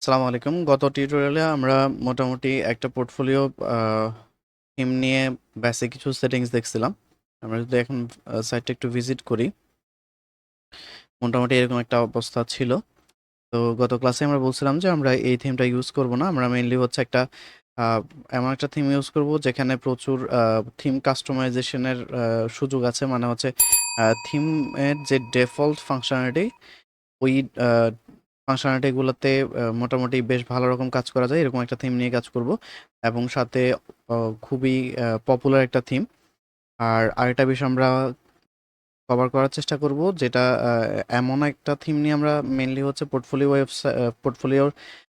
আসসালামু আলাইকুম। গত টিউটোরিয়ালে আমরা মোটামুটি একটা পোর্টফোলিও থিম নিয়ে বেসিক কিছু সেটিংস দেখছিলাম। আমরা যদি এখন সাইটটা একটু ভিজিট করি মোটামুটি এরকম একটা অবস্থা ছিল। তো গত ক্লাসে আমরা বলছিলাম যে আমরা এই থিমটা ইউজ করব না। আমরা মেইনলি হচ্ছে একটা এমন একটা থিম ইউজ করব যেখানে প্রচুর থিম কাস্টমাইজেশন এর আ সুযোগ আছে। মানে হচ্ছে থিমের যে ডিফল্ট ফাংশনালিটি ওই আ ফাংশনালিটি গুলাতে মোটামুটি বেশ ভালো রকম কাজ করা যায়। এরকম একটা থিম নিয়ে কাজ করব। এবং সাথে খুবই পপুলার একটা থিম। আর আরেকটা বিষয় আমরা কভার করার চেষ্টা করব, যেটা এমন একটা থিম নিয়ে আমরা মেনলি হচ্ছে পোর্টফোলিও ওয়েবসা আ পোর্টফোলিওর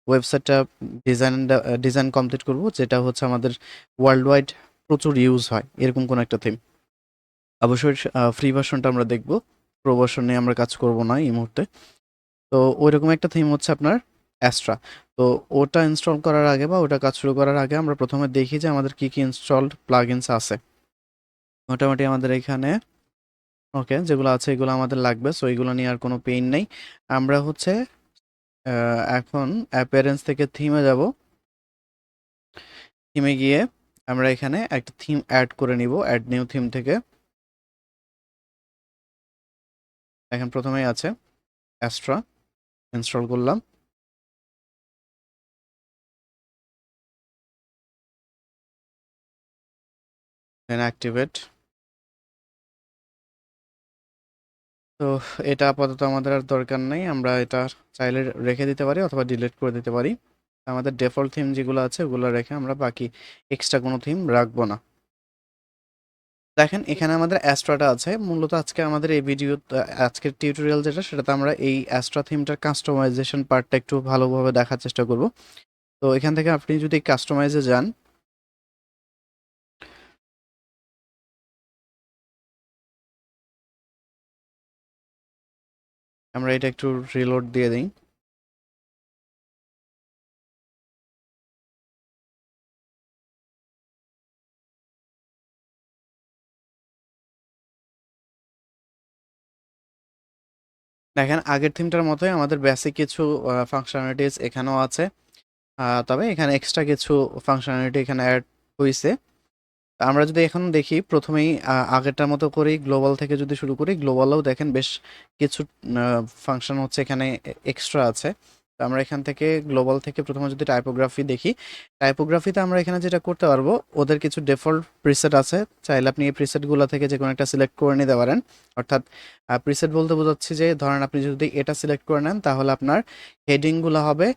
ওয়েবসাইটটা ডিজাইন ডিজাইন কমপ্লিট করব, যেটা হচ্ছে আমাদের ওয়ার্ল্ড ওয়াইড প্রচুর ইউজ হয়। এরকম কোনো একটা থিম। অবশ্যই ফ্রি ভার্সনটা আমরা দেখব। প্রো ভার্সন নিয়ে আমরা কাজ করব না এই মুহূর্তে। তো ঐরকম একটা থিম হচ্ছে আপনার অ্যাস্ট্রা। তো ওটা ইনস্টল করার আগে বা ওটা কাজ শুরু করার আগে আমরা প্রথমে দেখি যে আমাদের কি, কি ইনস্টলড প্লাগইনস আছে। মোটামুটি আমাদের এখানে ওকে যেগুলো আছে এগুলো আমাদের লাগবে। সো এগুলো নিয়ে আর কোনো পেইন নেই। আমরা হচ্ছে এখন অ্যাপিয়ারেন্স থেকে থিমে যাব। থিমে গিয়ে আমরা এখানে একটা থিম অ্যাড করে নিব। অ্যাড নিউ থিম থেকে। এখন প্রথমেই আছে অ্যাস্ট্রা। ইনস্টল করলাম। Then activate. তো এটা আপাতত আমাদের আর দরকার নেই। আমরা এটা চাইলে রেখে দিতে পারি অথবা ডিলিট করে দিতে পারি। আমাদের ডিফল্ট থিম যেগুলো আছে ওগুলো রেখে আমরা বাকি এক্সট্রা কোনো থিম রাখব না। দেখেন, এখানে আমাদের অ্যাস্ট্রাটা আছে। মূলত আজকে আমাদের এই ভিডিও আজকের টিউটোরিয়াল যেটা, সেটাতে আমরা এই অ্যাস্ট্রা থিমটার কাস্টমাইজেশন পার্টটা একটু ভালোভাবে দেখার চেষ্টা করব। তো এখান থেকে আপনি যদি কাস্টমাইজে যান, আমরা এটা একটু রিলোড দিয়ে দেই। দেখেন আগের থিমটার মতোই আমাদের বেসিক কিছু ফাংশনালিটিস এখানেও আছে। তবে এখানে এক্সট্রা কিছু ফাংশনালিটি এখানে অ্যাড হয়েছে আমরা যদি এখন দেখি ১ম এই আগেরটার মতো করেই গ্লোবাল থেকে যদি শুরু করি, গ্লোবালেও দেখেন বেশ কিছু ফাংশন হচ্ছে এখানে এক্সট্রা আছে। তো আমরা এখান থেকে গ্লোবাল থেকে প্রথমে যদি টাইপোগ্রাফি দেখি, টাইপোগ্রাফিতে আমরা এখানে যেটা করতে পারব ওদের কিছু ডিফল্ট প্রিসেট আছে। চাইলে আপনি এই প্রিসেটগুলো থেকে যে কোনো একটা সিলেক্ট করে নিতে পারেন। অর্থাৎ প্রিসেট বলতে বোঝাচ্ছি যে ধরেন আপনি যদি এটা সিলেক্ট করে নেন তাহলে আপনার হেডিংগুলো হবে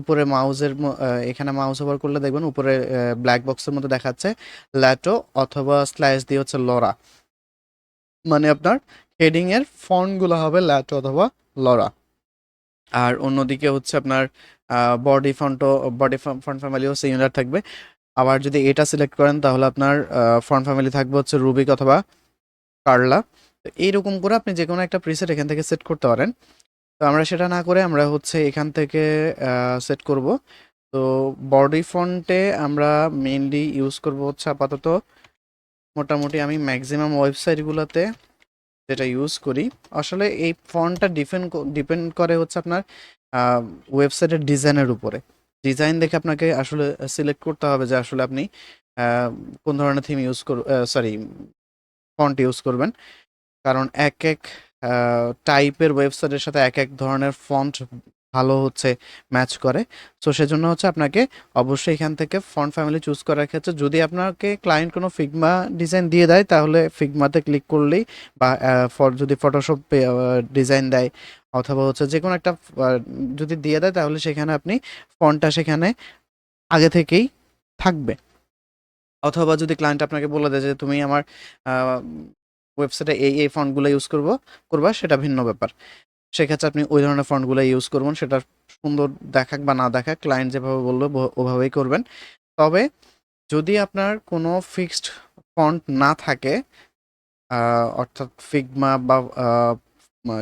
উপরে মাউসের ম এখানে মাউস ওভার করলে দেখবেন উপরে ব্ল্যাক বক্সের মধ্যে দেখাচ্ছে ল্যাটো অথবা স্ল্যাশ দিয়ে হচ্ছে লরা। মানে আপনার হেডিংয়ের এর ফন্টগুলা হবে ল্যাটো অথবা লরা। আর অন্যদিকে হচ্ছে আপনার বডি ফন্টও বডি ফন্ট ফ্যামিলিও সিমিলার থাকবে। আবার যদি এটা সিলেক্ট করেন তাহলে আপনার ফন্ট ফ্যামিলি থাকবে হচ্ছে রুবিক অথবা কার্লা। তো এইরকম করে আপনি যে কোনো একটা প্রিসেট এখান থেকে সেট করতে পারেন। তো আমরা সেটা না করে আমরা হচ্ছে এখান থেকে সেট করব। তো বডি ফন্টে আমরা মেইনলি ইউজ করব হচ্ছে আপাতত মোটামুটি আমি ম্যাক্সিমাম ওয়েবসাইটগুলোতে যেটা ইউজ করি। আসলে এই ফন্টটা ডিপেন্ড ডিপেন্ড করে হচ্ছে আপনার ওয়েবসাইটের ডিজাইনের উপরে। ডিজাইন দেখে আপনাকে আসলে সিলেক্ট করতে হবে যে আসলে আপনি কোন ধরনের থিম ইউজ কর সরি ফন্ট ইউজ করবেন। কারণ এক, এক টাইপের ওয়েবসাইটের সাথে এক, এক ধরনের ফন্ট ভালো হচ্ছে ম্যাচ করে। সো সেজন্য হচ্ছে আপনাকে অবশ্যই এখান থেকে ফন্ট ফ্যামিলি চুজ করার ক্ষেত্রে যদি আপনাকে ক্লায়েন্ট কোনো ফিগমা ডিজাইন দিয়ে দেয় তাহলে ফিগমাতে ক্লিক করলেই বা যদি ফটোশপ ডিজাইন দেয় অথবা হচ্ছে যে কোনো একটা যদি দিয়ে দেয় তাহলে সেখানে আপনি ফন্টটা সেখানে আগে থেকেই থাকবে। অথবা যদি ক্লায়েন্ট আপনাকে বলে দেয় যে তুমি আমার ওয়েবসাইটে এই, এই ফন্টগুলা ইউজ করব করবা সেটা ভিন্ন ব্যাপার। সেক্ষেত্রে আপনি ওই ধরনের ফন্টগুলা ইউজ করবেন। সেটা সুন্দর দেখাক বা না দেখাক ক্লায়েন্ট যেভাবে বলল ওভাবেই করবেন। তবে যদি আপনার কোনো ফিক্সড ফন্ট না থাকে অর্থাৎ ফিগমা বা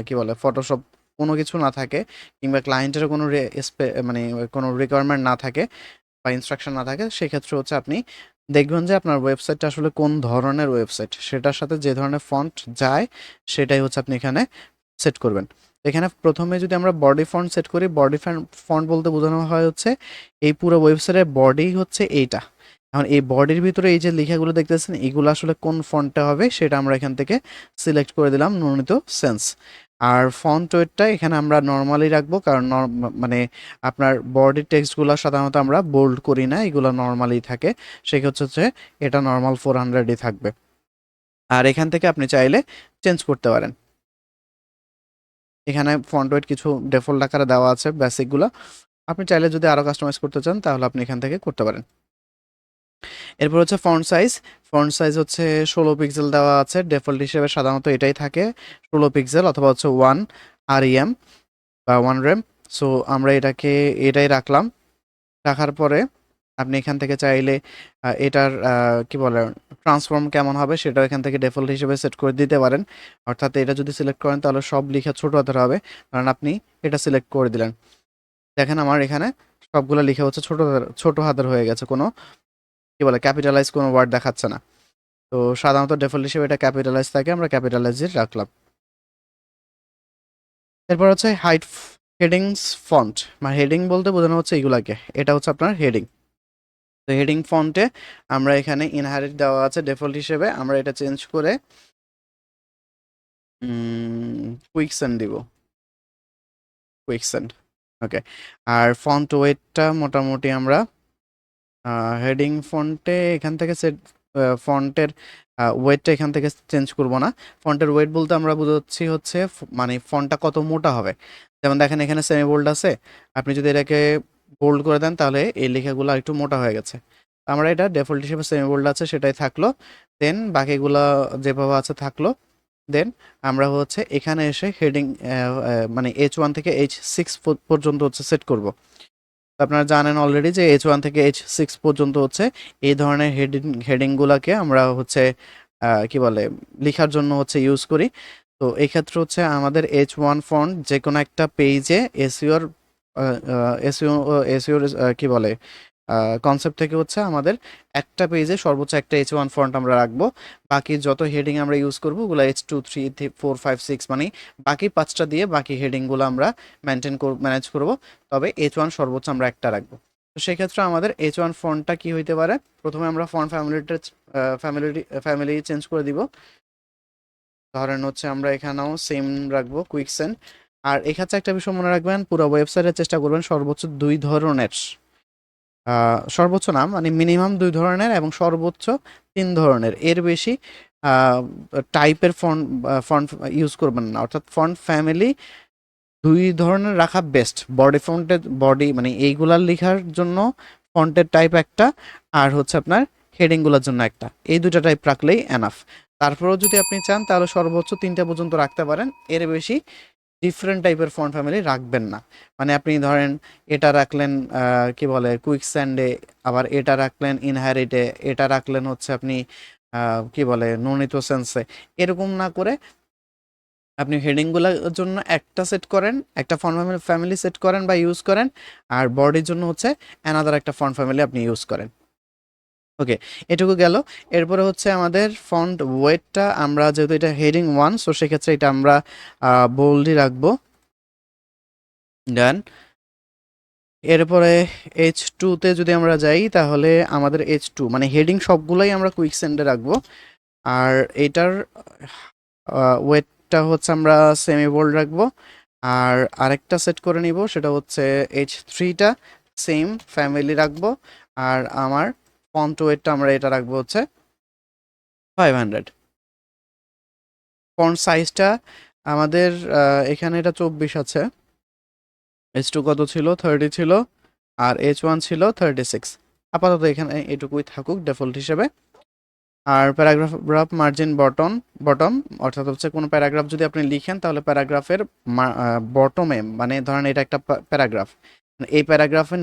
কি বলে ফটোশপ কোনো কিছু না থাকে, কিংবা ক্লায়েন্টেরও কোনো মানে কোনো রিকোয়ারমেন্ট না থাকে বা ইনস্ট্রাকশন না থাকে, সেক্ষেত্রে হচ্ছে আপনি দেখবেন যে আপনার ওয়েবসাইটটা আসলে কোন ধরনের ওয়েবসাইট সেটার সাথে যে ধরনের ফন্ট যায়, সেটাই হচ্ছে আপনি এখানে সেট করবেন। এখানে প্রথমে যদি আমরা বডি ফন্ট সেট করি বডি ফন্ট বলতে বোঝানো হয় হচ্ছে এই পুরো ওয়েবসাইটের বডি হচ্ছে এইটা। এখন এই বডির ভিতরে এই যে লেখাগুলো দেখতেছেন, এগুলো আসলে কোন ফন্টটা হবে সেটা আমরা এখান থেকে সিলেক্ট করে দিলাম নুনিত সেন্স আর ফন্ট ওয়েটটা এখানে আমরা নর্মালি রাখব কারণ মানে আপনার বডির টেক্সটগুলো সাধারণত আমরা বোল্ড করি না, এগুলো নর্মালি থাকে। সেক্ষেত্রে হচ্ছে এটা নর্মাল ফোর হান্ড্রেডই থাকবে। আর এখান থেকে আপনি চাইলে চেঞ্জ করতে পারেন। এখানে ফন্ট ওয়েট কিছু ডিফল্ট আকারে দেওয়া আছে বেসিকগুলো আপনি চাইলে যদি আরও কাস্টমাইজ করতে চান, তাহলে আপনি এখান থেকে করতে পারেন। এরপর হচ্ছে ফন্ট সাইজ ফন্ট সাইজ হচ্ছে ষোলো পিক্সেল দেওয়া আছে। ডিফল্ট হিসেবে সাধারণত এটাই থাকে। ষোলো পিক্সেল অথবা হচ্ছে ওয়ান আর এম বা ওয়ান র্যাম সো আমরা এটাকে, এটাই রাখলাম। রাখার পরে আপনি এখান থেকে চাইলে এটার কি বলে ট্রান্সফর্ম কেমন হবে সেটাও এখান থেকে ডিফল্ট হিসেবে সেট করে দিতে পারেন। অর্থাৎ এটা যদি সিলেক্ট করেন তাহলে সব লিখা ছোট হাতের হবে। কারণ আপনি এটা সিলেক্ট করে দিলেন। দেখেন আমার এখানে সবগুলো লিখে হচ্ছে ছোট ছোট হাতের হয়ে গেছে। কোনো, কি বলে ক্যাপিটালাইজ কোনো ওয়ার্ড দেখাচ্ছে না। তো সাধারণত ডিফল্ট হিসেবে এটা ক্যাপিটালাইজ থাকে, আমরা ক্যাপিটালাইজে রাখলাম। এরপর হচ্ছে হাইট হেডিংস ফন্ট মানে হেডিং বলতে বোঝানো হচ্ছে এগুলাকে। এটা হচ্ছে আপনার হেডিং তো হেডিং ফন্টে আমরা এখানে ইনহারিট দেওয়া আছে ডিফল্ট হিসেবে আমরা এটা চেঞ্জ করে কুইকসেন্ড দিব। কুইকসেন্ড ওকে আর ফন্ট ওয়েটটা মোটামুটি আমরা হেডিং ফন্টে এখান থেকে সেট ফন্টের ওয়েটটা এখান থেকে চেঞ্জ করব না। ফন্টের ওয়েট বলতে আমরা বুঝাচ্ছি হচ্ছে মানে ফন্টটা কত মোটা হবে। যেমন দেখেন এখানে সেমি বোল্ড আছে, আপনি যদি এটাকে বোল্ড করে দেন, তাহলে এই লেখাগুলো একটু মোটা হয়ে গেছে। আমরা এটা ডিফল্ট হিসেবে সেমি বোল্ড আছে, সেটাই থাকল। দেন বাকিগুলো যেভাবে আছে থাকল। দেন আমরা হচ্ছে এখানে এসে হেডিং মানে এইচ ওয়ান থেকে এইচ সিক্স পর্যন্ত হচ্ছে সেট করব। আপনারা জানেন অলরেডি যে এইচ ওয়ান থেকে এইচ সিক্স পর্যন্ত হচ্ছে এই ধরনের হেডিং হেডিংগুলোকে আমরা হচ্ছে কি বলে, লেখার জন্য হচ্ছে ইউজ করি। তো এই ক্ষেত্রে হচ্ছে আমাদের এইচ ওয়ান ফন্ট যে কোনো একটা পেজে এসিওর এসিও এসিওর কি বলে কনসেপ্ট থেকে হচ্ছে আমাদের একটা পেজে সর্বোচ্চ একটা এইচ ওয়ান ফন্ট আমরা রাখব। বাকি যত হেডিং আমরা ইউজ করব, ওগুলো H two three three four five six মানে বাকি পাঁচটা দিয়ে বাকি হেডিংগুলো আমরা মেনটেন কর ম্যানেজ করব। তবে এইচ ওয়ান সর্বোচ্চ আমরা একটা রাখব। তো সেক্ষেত্রে আমাদের এইচ ওয়ান ফন্টটা কি হইতে পারে? প্রথমে আমরা ফন্ট ফ্যামিলিটা ফ্যামিলি ফ্যামিলি চেঞ্জ করে দিব। ধরেন হচ্ছে আমরা এখানেও সেম রাখব কুইকসেন্ড আর এক্ষেত্রে একটা বিষয় মনে রাখবেন, পুরো ওয়েবসাইটের চেষ্টা করবেন সর্বোচ্চ দুই ধরনের সর্বোচ্চ নাম মানে মিনিমাম দুই ধরনের এবং সর্বোচ্চ তিন ধরনের। এর বেশি টাইপের ফন্ট ফন্ট ইউজ করবেন না। অর্থাৎ ফন্ট ফ্যামিলি দুই ধরনের রাখা বেস্ট বডি ফন্টের বডি মানে এইগুলার লেখার জন্য ফন্টের টাইপ একটা, আর হচ্ছে আপনার হেডিংগুলোর জন্য একটা। এই দুটো টাইপ রাখলেই এনাফ তারপরেও যদি আপনি চান, তাহলে সর্বোচ্চ তিনটা পর্যন্ত রাখতে পারেন। এর বেশি ডিফারেন্ট টাইপের ফন্ট ফ্যামিলি রাখবেন না। মানে আপনি ধরেন এটা রাখলেন কি বলে কুইক স্যান্ডে আবার এটা রাখলেন ইনহ্যারিটে এটা রাখলেন হচ্ছে আপনি কি বলে, ননিত সেন্সে এরকম না করে আপনি হেডিংগুলোর জন্য একটা সেট করেন, একটা ফন্ট ফ্যামিলি ফ্যামিলি সেট করেন বা ইউজ করেন, আর বডির জন্য হচ্ছে অ্যানাদার একটা ফন্ট ফ্যামিলি আপনি ইউজ করেন। ওকে এটুকু গেল। এরপরে হচ্ছে আমাদের ফন্ট ওয়েটটা আমরা যেহেতু এটা হেডিং ওয়ান সো সেক্ষেত্রে এটা আমরা বোল্ডই রাখব। ডান এরপরে এইচ টুতে যদি আমরা যাই, তাহলে আমাদের এইচ টু মানে হেডিং সবগুলোই আমরা কুইক সেন্ডে রাখব। আর এটার ওয়েটটা হচ্ছে আমরা সেমি বোল্ড রাখব। আর আরেকটা সেট করে নিব, সেটা হচ্ছে এইচ থ্রিটা সেম ফ্যামিলি রাখব। আর আমার ফন্ট ওয়েটটা আমরা এটা রাখব হচ্ছে ফাইভ হান্ড্রেড ফন্ট সাইজটা আমাদের এখানে এটা চব্বিশ আছে। এইচ টু কত ছিল? থার্টি ছিল। আর এইচ ওয়ান ছিল থার্টি সিক্স আপাতত এখানে এটুকুই থাকুক ডেফল্ট হিসেবে। আর প্যারাগ্রাফ মার্জিন বটন বটম অর্থাৎ হচ্ছে কোনো প্যারাগ্রাফ যদি আপনি লিখেন তাহলে প্যারাগ্রাফের বটমে মানে ধরেন এটা একটা প্যারাগ্রাফ এই প্যারাগ্রাফের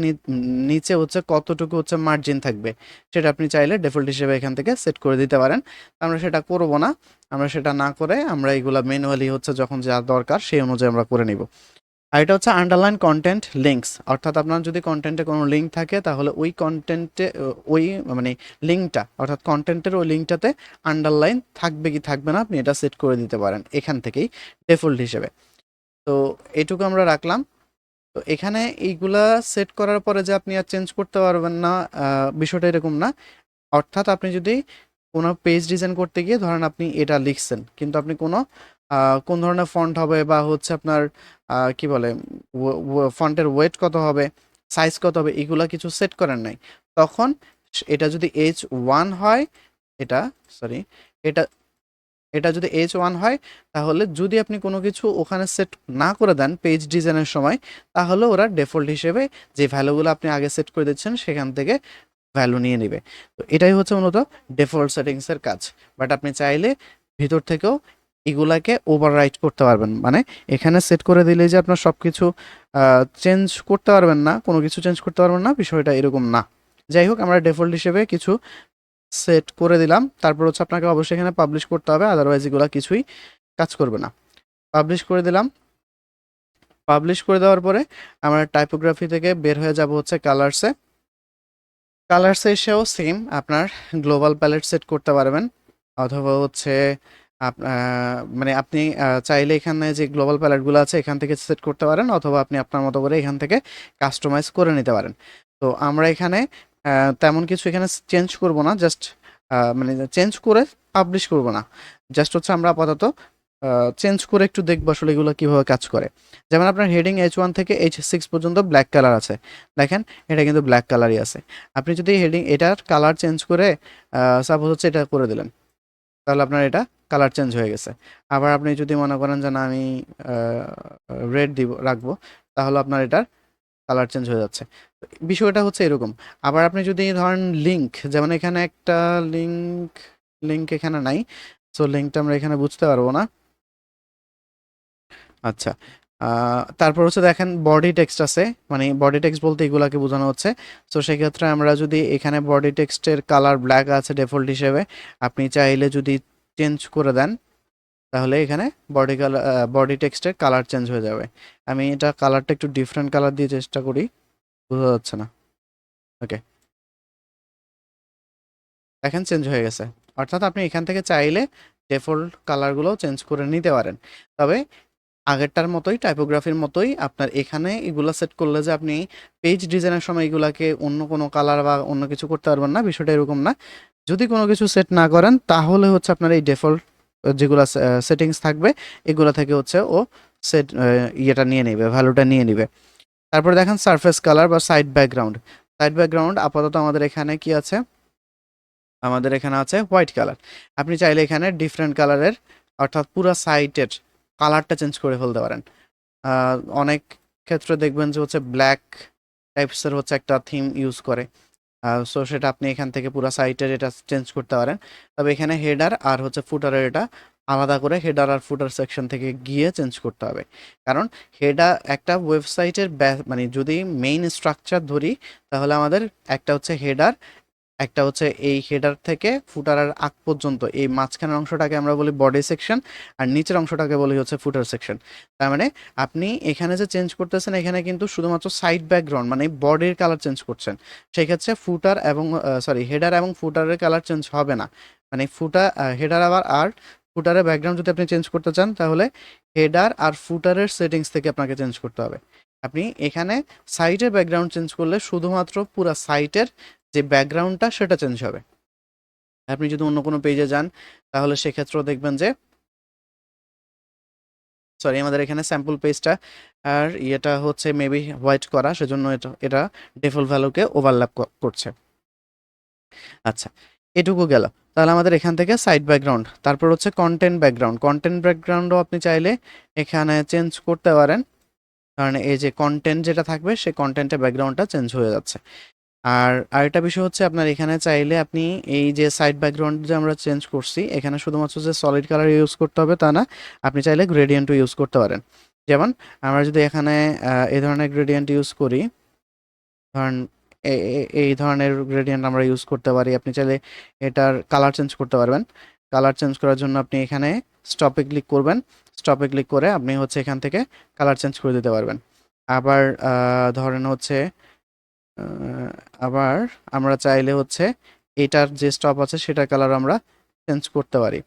নিচে হচ্ছে কতটুকু হচ্ছে মার্জিন থাকবে, সেটা আপনি চাইলে ডিফল্ট হিসেবে এখান থেকে সেট করে দিতে পারেন। আমরা সেটা করব না, আমরা সেটা না করে আমরা এগুলা ম্যানুয়ালি হচ্ছে যখন যা দরকার সেই অনুযায়ী আমরা করে নিব। আর এটা হচ্ছে আন্ডারলাইন কন্টেন্ট লিঙ্কস অর্থাৎ আপনার যদি কন্টেন্টে কোনো লিঙ্ক থাকে তাহলে ওই কন্টেন্টে ওই মানে লিঙ্কটা অর্থাৎ কন্টেন্টের ওই লিঙ্কটাতে আন্ডারলাইন থাকবে কি থাকবে না আপনি এটা সেট করে দিতে পারেন এখান থেকেই ডিফল্ট হিসেবে। তো এটুকু আমরা রাখলাম। তো এখানে এইগুলা সেট করার পরে যে আপনি আর চেঞ্জ করতে পারবেন না বিষয়টা এরকম না। অর্থাৎ আপনি যদি কোনো পেজ ডিজাইন করতে গিয়ে ধরেন আপনি এটা লিখছেন, কিন্তু আপনি কোনো কোন ধরনের ফন্ট হবে বা হচ্ছে আপনার কি বলে ফন্টের ওয়েট কত হবে সাইজ কত হবে, এগুলা কিছু সেট করেন নাই। তখন এটা যদি এইচ ওয়ান হয়, এটা সরি এটা এটা যদি এইচ ওয়ান হয়, তাহলে যদি আপনি কোনো কিছু ওখানে সেট না করে দেন পেজ ডিজাইনের সময়, তাহলে ওরা ডিফল্ট হিসেবে যে ভ্যালুগুলো আপনি আগে সেট করে দিচ্ছেন, সেখান থেকে ভ্যালু নিয়ে নেবে। তো এটাই হচ্ছে মূলত ডিফল্ট সেটিংসের কাজ। বাট আপনি চাইলে ভিতর থেকেও এগুলাকে ওভাররাইট করতে পারবেন। মানে এখানে সেট করে দিলে যে আপনার সব কিছু চেঞ্জ করতে পারবেন না, কোনো কিছু চেঞ্জ করতে পারবেন না, বিষয়টা এরকম না। যাই হোক, আমরা ডিফল্ট হিসেবে কিছু সেট করে দিলাম। তারপর হচ্ছে আপনাকে অবশ্যই এখানে পাবলিশ করতে হবে আদারওয়াইজ এগুলো কিছুই কাজ করবে না। পাবলিশ করে দিলাম। পাবলিশ করে দেওয়ার পরে আমরা টাইপোগ্রাফি থেকে বের হয়ে যাব হচ্ছে কালার্সে কালার্সে এসেও সেম আপনার গ্লোবাল প্যালেট সেট করতে পারবেন। অথবা হচ্ছে মানে আপনি চাইলে এখানে যে গ্লোবাল প্যালেটগুলো আছে এখান থেকে সেট করতে পারেন, অথবা আপনি আপনার মতো করে এখান থেকে কাস্টমাইজ করে নিতে পারেন। তো আমরা এখানে তেমন কিছু এখানে চেঞ্জ করব না জাস্ট মানে চেঞ্জ করে পাবলিশ করব না। জাস্ট হচ্ছে আমরা আপাতত চেঞ্জ করে একটু দেখব আসলে এগুলো কীভাবে কাজ করে। যেমন আপনার হেডিং এইচ ওয়ান থেকে এইচ সিক্স পর্যন্ত ব্ল্যাক কালার আছে। দেখেন, এটা কিন্তু ব্ল্যাক কালারই আছে। আপনি যদি হেডিং এটার কালার চেঞ্জ করে সাপোজ হচ্ছে এটা করে দিলেন, তাহলে আপনার এটা কালার চেঞ্জ হয়ে গেছে। আবার আপনি যদি মনে করেন যে না, আমি রেড দিব, রাখব, তাহলে আপনার এটার কালার চেঞ্জ হয়ে যাচ্ছে। বিষয়টা হচ্ছে এরকম। আবার আপনি যদি ধরেন লিঙ্ক যেমন এখানে একটা লিঙ্ক লিঙ্ক এখানে নাই সো লিঙ্কটা আমরা এখানে বুঝতে পারব না। আচ্ছা তারপর হচ্ছে দেখেন বডি টেক্সট আছে মানে বডি টেক্সট বলতে এগুলাকে বোঝানো হচ্ছে। তো সেক্ষেত্রে আমরা যদি এখানে বডি টেক্সটের কালার ব্ল্যাক আছে ডিফল্ট হিসেবে, আপনি চাইলে যদি চেঞ্জ করে দেন, তাহলে এখানে বডি কালার বডি টেক্সটের কালার চেঞ্জ হয়ে যাবে। আমি এটা কালারটা একটু ডিফারেন্ট কালার দিয়ে চেষ্টা করি। বোঝা যাচ্ছে না। ওকে দেখেন চেঞ্জ হয়ে গেছে। অর্থাৎ আপনি এখান থেকে চাইলে ডেফল্ট কালারগুলো চেঞ্জ করে নিতে পারেন। তবে আগেরটার মতোই টাইপোগ্রাফির মতোই আপনার এখানে এগুলা সেট করলে যে আপনি পেজ ডিজাইনের সময় এগুলাকে অন্য কোনো কালার বা অন্য কিছু করতে পারবেন না, বিষয়টা এরকম না। যদি কোনো কিছু সেট না করেন, তাহলে হচ্ছে আপনার এই ডেফল্ট যেগুলো সেটিংস থাকবে, এগুলো থেকে হচ্ছে ও সেট ইয়েটা নিয়ে নেবে ভ্যালুটা নিয়ে নেবে। তারপরে দেখেন সারফেস কালার বা সাইড ব্যাকগ্রাউন্ড সাইড ব্যাকগ্রাউন্ড আপাতত আমাদের এখানে কি আছে? আমাদের এখানে আছে হোয়াইট কালার আপনি চাইলে এখানে ডিফারেন্ট কালারের অর্থাৎ পুরো সাইটের কালারটা চেঞ্জ করে ফেলতে পারেন। অনেক ক্ষেত্রে দেখবেন যে হচ্ছে ব্ল্যাক টাইপসের হচ্ছে একটা থিম ইউজ করে। সো সেটা আপনি এখান থেকে পুরো সাইটের এটা চেঞ্জ করতে পারেন। তবে এখানে হেডার আর হচ্ছে ফুটারের এটা আলাদা করে হেডার আর ফুটার সেকশন থেকে গিয়ে চেঞ্জ করতে হবে। কারণ হেডার একটা ওয়েবসাইটের মানে যদি মেইন স্ট্রাকচার ধরি, তাহলে আমাদের একটা হচ্ছে হেডার একটা হচ্ছে এই হেডার থেকে ফুটারের আগ পর্যন্ত, এই মাঝখানের অংশটাকে আমরা বলি বডি সেকশন আর নিচের অংশটাকে বলি হচ্ছে ফুটার সেকশন তার মানে আপনি এখানে যে চেঞ্জ করতেছেন, এখানে কিন্তু শুধুমাত্র সাইড ব্যাকগ্রাউন্ড মানে বডির কালার চেঞ্জ করছেন। সেই ক্ষেত্রে ফুটার এবং সরি হেডার এবং ফুটারের কালার চেঞ্জ হবে না। মানে ফুটার হেডার আবার আর ফুটারের ব্যাকগ্রাউন্ড যদি আপনি চেঞ্জ করতে চান, তাহলে হেডার আর ফুটারের সেটিংস থেকে আপনাকে চেঞ্জ করতে হবে। আপনি এখানে সাইটের ব্যাকগ্রাউন্ড চেঞ্জ করলে শুধুমাত্র পুরো সাইটের যে ব্যাকগ্রাউন্ডটা সেটা চেঞ্জ হবে। আপনি যদি অন্য কোনো পেজে যান, তাহলে সেক্ষেত্রেও দেখবেন যে সরি আমাদের এখানে স্যাম্পল পেজটা আর ইয়েটা হচ্ছে মেবি হোয়াইট করা, সেজন্য এটা এটা ডিফল্ট ভ্যালুকে ওভারল্যাপ করছে। আচ্ছা এটুকু গেল। তাহলে আমাদের এখান থেকে সাইড ব্যাকগ্রাউন্ড তারপর হচ্ছে কন্টেন্ট ব্যাকগ্রাউন্ড কন্টেন্ট ব্যাকগ্রাউন্ডও আপনি চাইলে এখানে চেঞ্জ করতে পারেন। কারণ এই যে কন্টেন্ট যেটা থাকবে, সেই কন্টেন্টের ব্যাকগ্রাউন্ডটা চেঞ্জ হয়ে যাচ্ছে। আর আরেকটা বিষয় হচ্ছে আপনার এখানে চাইলে আপনি এই যে সাইড ব্যাকগ্রাউন্ড যে আমরা চেঞ্জ করছি, এখানে শুধুমাত্র যে সলিড কালার ইউজ করতে হবে তা না, আপনি চাইলে গ্রেডিয়েন্টও ইউজ করতে পারেন। যেমন আমরা যদি এখানে এই ধরনের গ্রেডিয়েন্ট ইউজ করি, ধরেন এ- এ- এই ধরনের গ্রেডিয়েন্ট আমরা ইউজ করতে পারি। আপনি চাইলে এটার কালার চেঞ্জ করতে পারবেন। কালার চেঞ্জ করার জন্য আপনি এখানে স্টপে ক্লিক করবেন। স্টপে ক্লিক করে আপনি হচ্ছে এখান থেকে কালার চেঞ্জ করে দিতে পারবেন। আবার ধরেন হচ্ছে আবার আমরা চাইলে হচ্ছে এটার যে স্টপ আছে সেটার কালার আমরা চেঞ্জ করতে পারি।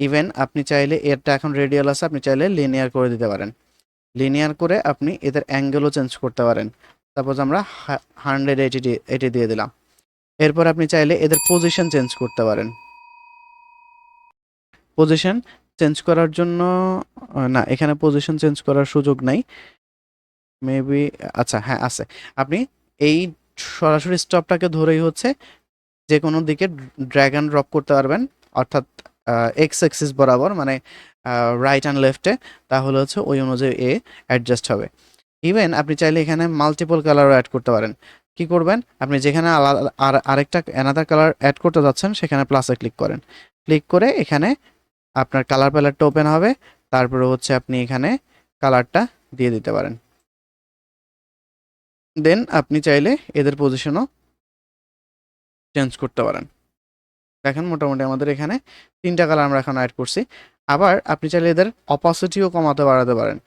ইভেন আপনি চাইলে এরটা এখন রেডিয়াল আছে, আপনি চাইলে লিনিয়ার করে দিতে পারেন। লিনিয়ার করে আপনি এদের অ্যাঙ্গেলও চেঞ্জ করতে পারেন। সাপোজ আমরা হান্ড্রেড এইটি এটি দিয়ে দিলাম। এরপর আপনি চাইলে এদের পজিশন চেঞ্জ করতে পারেন। পজিশন চেঞ্জ করার জন্য না, এখানে পজিশন চেঞ্জ করার সুযোগ নাই। মেবি আচ্ছা হ্যাঁ আছে। আপনি এই সরাসরি স্টপটাকে ধরেই হচ্ছে যে কোনো দিকে ড্র্যাগ অ্যান্ড ড্রপ করতে পারবেন। অর্থাৎ এক্স এক্সিস বরাবর মানে রাইট অ্যান্ড লেফটে তাহলে হচ্ছে ওই অনুযায়ী এ অ্যাডজাস্ট হবে। ইভেন আপনি চাইলে এখানে মাল্টিপল কালারও অ্যাড করতে পারেন। কি করবেন? আপনি যেখানে আর, আরেকটা অ্যানাদার কালার অ্যাড করতে যাচ্ছেন, সেখানে প্লাসে ক্লিক করেন। ক্লিক করে এখানে আপনার কালার প্যালেটটা ওপেন হবে। তারপরে হচ্ছে আপনি এখানে কালারটা দিয়ে দিতে পারেন। দেন আপনি চাইলে এদের পজিশনও চেঞ্জ করতে পারেন। দেখেন মোটামুটি আমাদের এখানে তিনটা কালার আমরা এখন অ্যাড করছি। আবার আপনি চাইলে এদের অপাসিটিও কমাতে বাড়াতে পারেন।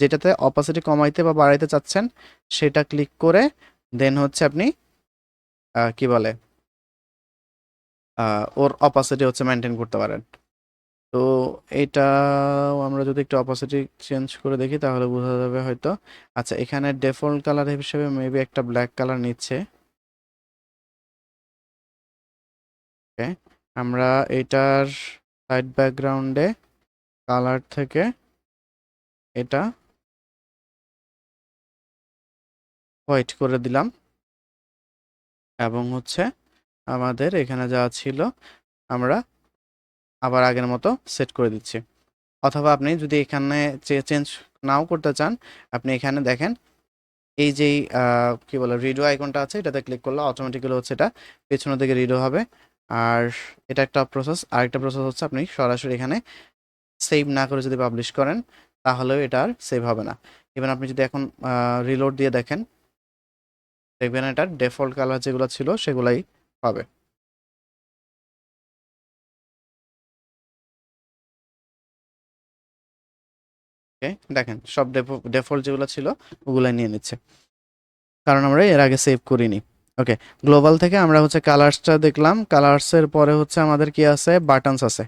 যেটাতে অপাসিটি কমাইতে বা বাড়াইতে চাচ্ছেন, সেটা ক্লিক করে দেন হচ্ছে আপনি কি বলে ওর অপাসিটি হচ্ছে মেনটেন করতে পারেন। তো এটা আমরা যদি একটু অপোজিটি চেঞ্জ করে দেখি তাহলে বোঝা যাবে হয়তো। আচ্ছা এখানে ডিফল্ট কালার হিসেবে মেবি একটা ব্ল্যাক কালার নিচ্ছে। আমরা এটার সাইড ব্যাকগ্রাউন্ডে কালার থেকে এটা হোয়াইট করে দিলাম। এবং হচ্ছে আমাদের এখানে যা ছিল আমরা আবার আগের মতো সেট করে দিচ্ছি। অথবা আপনি যদি এখানে চেঞ্জ নাও করতে চান আপনি এখানে দেখেন এই আহ, কি বলে রিডো আইকনটা আছে এটাতে ক্লিক করলে অটোমেটিক্যালি হচ্ছে এটা পেছনের দিকে রিডো হবে। আর এটা একটা প্রসেস আরেকটা প্রসেস হচ্ছে আপনি সরাসরি এখানে সেভ না করে যদি পাবলিশ করেন তাহলেও এটা আর সেভ হবে না। ইভেন আপনি যদি এখন রিলোড দিয়ে দেখেন দেখবেন এটা ডেফল্ট কালার যেগুলো ছিল সেগুলাই পাবে। দেখেন সব ডেফল্ট যেগুলো ছিল ওগুলাই নিয়ে নিচ্ছে। কারণ আমরা এর আগে সেভ করিনি। ওকে গ্লোবাল থেকে আমরা হচ্ছে কালার্সটা দেখলাম। কালার্সের পরে হচ্ছে আমাদের কি আছে? বাটনস আছে।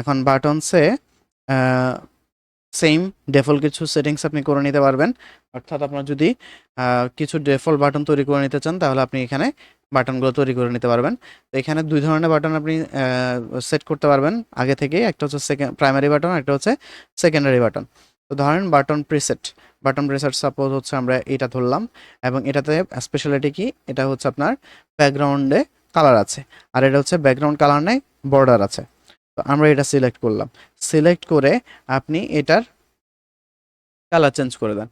এখন বাটনসে সেম ডেফল্ট কিছু সেটিংস আপনি করে নিতে পারবেন। অর্থাৎ আপনার যদি কিছু ডেফল্ট বাটন তৈরি করে নিতে চান, তাহলে আপনি এখানে বাটনগুলো তৈরি করে নিতে পারবেন। তো এখানে দুই ধরনের বাটন আপনি সেট করতে পারবেন। আগে থেকে একটা হচ্ছে সেকেন্ড প্রাইমারি বাটন একটা হচ্ছে সেকেন্ডারি বাটন তো ধরেন button preset button pressure suppose হচ্ছে আমরা এটা ধরলাম, এবং এটাতে স্পেশালিটি কি? এটা হচ্ছে আপনার ব্যাকগ্রাউন্ডে কালার আছে। আর এটা হচ্ছে ব্যাকগ্রাউন্ড কালার নেই বর্ডার আছে। তো আমরা এটা সিলেক্ট করলাম। সিলেক্ট করে আপনি এটার কালার চেঞ্জ করে দেন।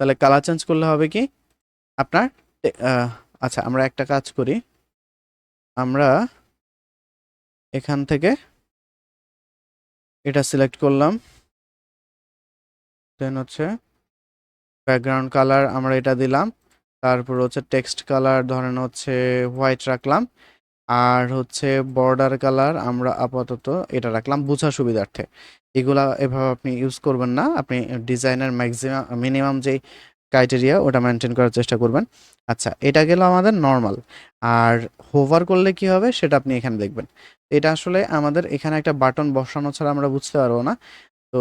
তাহলে কালার চেঞ্জ করলে হবে কি? আপনার আচ্ছা আমরা একটা কাজ করি। আমরা এখান থেকে এটা সিলেক্ট করলাম। দেন হচ্ছে ব্যাকগ্রাউন্ড কালার আমরা এটা দিলাম। তারপর হচ্ছে টেক্সট কালার ধরেন হচ্ছে হোয়াইট রাখলাম। আর হচ্ছে বর্ডার কালার আমরা আপাতত এটা রাখলাম বোঝা সুবিধার্থে। এগুলা এভাবে আপনি ইউজ করবেন না, আপনি ডিজাইনের ম্যাক্সিমাম মিনিমাম যেই ক্রাইটেরিয়া ওটা মেনটেন করার চেষ্টা করবেন। আচ্ছা এটা গেল আমাদের নর্মাল আর হোভার করলে কি হবে সেটা আপনি এখানে দেখবেন। এটা আসলে আমাদের এখানে একটা বাটন বসানো ছাড়া আমরা বুঝতে পারব না। তো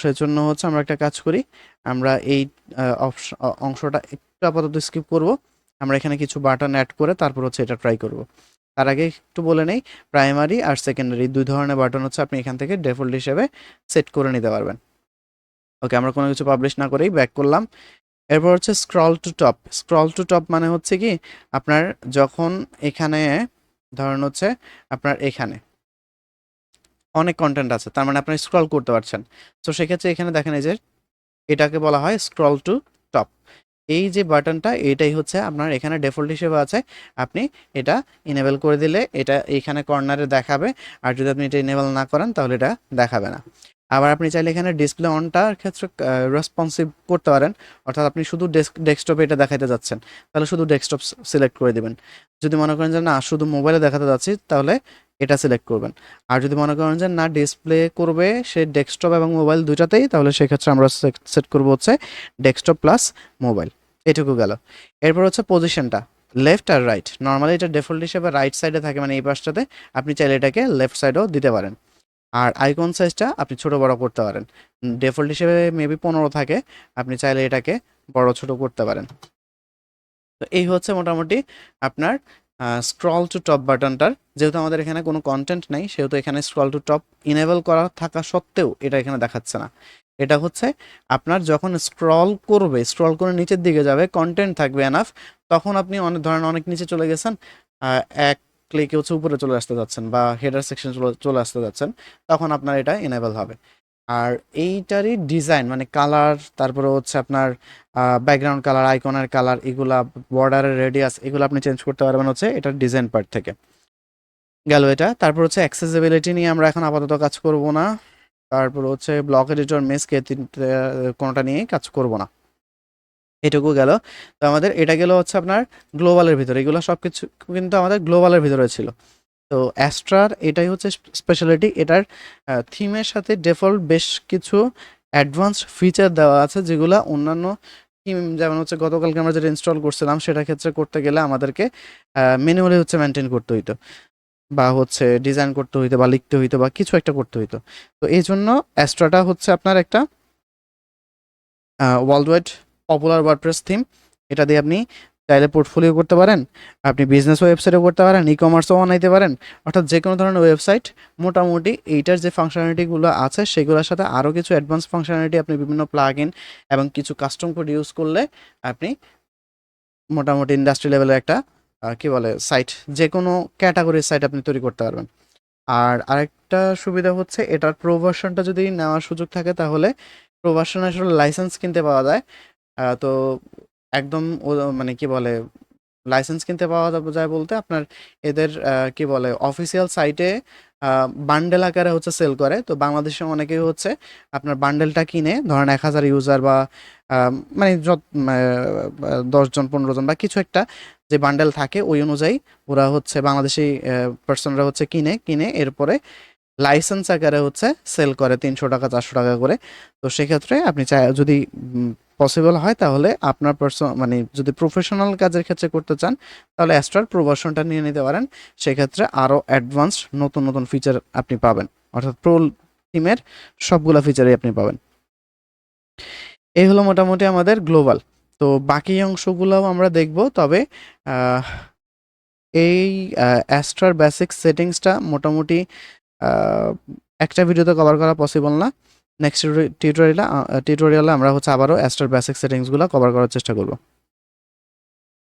সেজন্য হচ্ছে আমরা একটা কাজ করি, আমরা এই অংশটা একটু আপাতত স্কিপ করব। আমরা এখানে কিছু বাটন অ্যাড করে তারপর হচ্ছে এটা ট্রাই করব। তার আগে একটু বলে নেই প্রাইমারি আর সেকেন্ডারি দুই ধরনের বাটন হচ্ছে, আপনি এখান থেকে ডিফল্ট হিসেবে সেট করে নিতে পারবেন। ওকে আমরা কোনো কিছু পাবলিশ না করেই ব্যাক করলাম। এরপর হচ্ছে scroll to top scroll to top মানে হচ্ছে কি? আপনার যখন এখানে, ধরেন হচ্ছে আপনার এখানে অনেক কন্টেন্ট আছে, তার মানে আপনি স্ক্রল করতে পারছেন। তো সেক্ষেত্রে এখানে দেখেন এই যে, এটাকে বলা হয় স্ক্রল টু টপ এই যে বাটনটা, এটাই হচ্ছে আপনার এখানে ডেফল্ট হিসেবে আছে। আপনি এটা ইনেবল করে দিলে এটা এইখানে কর্নারে দেখাবে। আর যদি আপনি এটা ইনেবল না করেন, তাহলে এটা দেখাবে না। আবার আপনি চাইলে এখানে ডিসপ্লে অনটার ক্ষেত্রে রেসপন্সিভ করতে পারেন। অর্থাৎ আপনি শুধু ডেস্ক ডেস্কটপে এটা দেখাতে যাচ্ছেন। তাহলে শুধু ডেস্কটপ সিলেক্ট করে দিবেন। যদি মনে করেন যে না, শুধু মোবাইলে দেখাতে যাচ্ছি, তাহলে এটা সিলেক্ট করবেন। আর যদি মনে করেন যে না ডিসপ্লে করবে সে ডেস্কটপ এবং মোবাইল দুটাতেই তাহলে সেক্ষেত্রে আমরা সেট করব হচ্ছে ডেস্কটপ প্লাস মোবাইল এটুকু গেল। এরপর হচ্ছে পজিশনটা লেফট আর রাইট নর্মালি এটা ডিফল্ট হিসেবে রাইট সাইডে থাকে মানে এই পাশটাতে আপনি চাইলে এটাকে লেফট সাইডেও দিতে পারেন। আর আইকন সাইজটা আপনি ছোট বড় করতে পারেন। ডিফল্ট হিসেবে মেবি পনেরো থাকে, আপনি চাইলে এটাকে বড় ছোট করতে পারেন। তো এই হচ্ছে মোটামুটি আপনার স্ক্রল টু টপ বাটনটার। যেহেতু আমাদের এখানে কোনো কন্টেন্ট নেই, সেহেতু এখানে স্ক্রল টু টপ ইনেবল করা থাকা সত্ত্বেও এটা এখানে দেখাচ্ছে না। এটা হচ্ছে আপনার যখন স্ক্রল করবে স্ক্রল করে নিচের দিকে যাবে কন্টেন্ট থাকবে এনাফ তখন আপনি অনেক ধরেন অনেক নিচে চলে গেছেন এক ক্লিকে হচ্ছে উপরে চলে আসতে যাচ্ছেন বা হেডার সেকশন চলে আসতে যাচ্ছেন, তখন আপনার এটা এনেবল হবে। আর এইটারই ডিজাইন মানে কালার তারপরে হচ্ছে আপনার ব্যাকগ্রাউন্ড কালার আইকনের কালার এগুলা বর্ডারের রেডিয়াস এগুলো আপনি চেঞ্জ করতে পারবেন হচ্ছে এটার ডিজাইন পার্ট থেকে। গেল এটা, তারপর হচ্ছে অ্যাক্সেসিবিলিটি নিয়ে আমরা এখন আপাতত কাজ করব না। তারপর হচ্ছে ব্লক এডিটর মেসকে তিনটে কোনোটা নিয়ে কাজ করব না। এটুকু গেল। তো আমাদের, এটা গেল হচ্ছে আপনার গ্লোবালের ভিতরে। এগুলো সব কিছু কিন্তু আমাদের গ্লোবালের ভিতরে ছিল। তো অ্যাস্ট্রার এটাই হচ্ছে স্পেশালিটি এটার থিমের সাথে ডেফল্ট বেশ কিছু অ্যাডভান্সড ফিচার দেওয়া আছে, যেগুলো অন্যান্য থিম যেমন হচ্ছে গতকালকে আমরা যেটা ইনস্টল করছিলাম, সেটা ক্ষেত্রে করতে গেলে আমাদেরকে ম্যানুয়ালি হচ্ছে মেনটেন করতে হইতো। বা হচ্ছে ডিজাইন করতে হইতো বা লিখতে হইতো বা কিছু একটা করতে হইতো। তো এই জন্য অ্যাস্ট্রাটা হচ্ছে আপনার একটা world wide popular WordPress theme এটা দিয়ে আপনি চাইলে পোর্টফোলিও করতে পারেন, আপনি বিজনেস ওয়েবসাইটও করতে পারেন ই কমার্সও বানাইতে পারেন, অর্থাৎ যে কোনো ধরনের ওয়েবসাইট মোটামুটি এইটার যে ফাংশনালিটিগুলো আছে, সেগুলোর সাথে আরও কিছু অ্যাডভান্স ফাংশনালিটি আপনি বিভিন্ন প্লাগ ইন এবং কিছু কাস্টম কোড ইউজ করলে আপনি মোটামুটি ইন্ডাস্ট্রি লেভেলের একটা কি বলে সাইট যে কোনো ক্যাটাগরির সাইট আপনি তৈরি করতে পারবেন। আর আরেকটা সুবিধা হচ্ছে, এটার প্রো ভার্সনটা যদি নেওয়ার সুযোগ থাকে, তাহলে প্রো ভার্সন আসলে লাইসেন্স কিনতে পাওয়া যায়। তো একদম মানে কি বলে লাইসেন্স কিনতে পাওয়া যায় বলতে আপনার এদের কি বলে অফিসিয়াল সাইটে বান্ডেল আকারে হচ্ছে সেল করে। তো বাংলাদেশে অনেকেই হচ্ছে আপনার বান্ডেলটা কিনে, ধরেন এক হাজার ইউজার বা মানে যত দশজন পনেরো জন বা কিছু একটা যে বান্ডেল থাকে, ওই অনুযায়ী ওরা হচ্ছে বাংলাদেশি পার্সনরা হচ্ছে কিনে কিনে এরপরে লাইসেন্স আকারে হচ্ছে সেল করে তিনশো টাকা, চারশো টাকা করে। তো সেক্ষেত্রে আপনি চাই, যদি পসিবল হয় তাহলে আপনার পার্সন মানে যদি প্রফেশনাল কাজের ক্ষেত্রে করতে চান, তাহলে অ্যাস্ট্রার প্রভার্সনটা নিয়ে নিতে পারেন। সেক্ষেত্রে আরও অ্যাডভান্স নতুন নতুন ফিচার আপনি পাবেন। অর্থাৎ প্রো টিমের সবগুলা ফিচারই আপনি পাবেন। এই হলো মোটামুটি আমাদের গ্লোবাল তো বাকি অংশগুলোও আমরা দেখব। তবে এই অ্যাস্ট্রার বেসিক সেটিংসটা মোটামুটি একটা ভিডিওতে কভার করা পসিবল না। নেক্সট টিউটোরিয়ালে টিউটোরিয়ালে আমরা হচ্ছে আবারও অ্যাস্ট্রার বেসিক সেটিংসগুলো কভার করার চেষ্টা করব।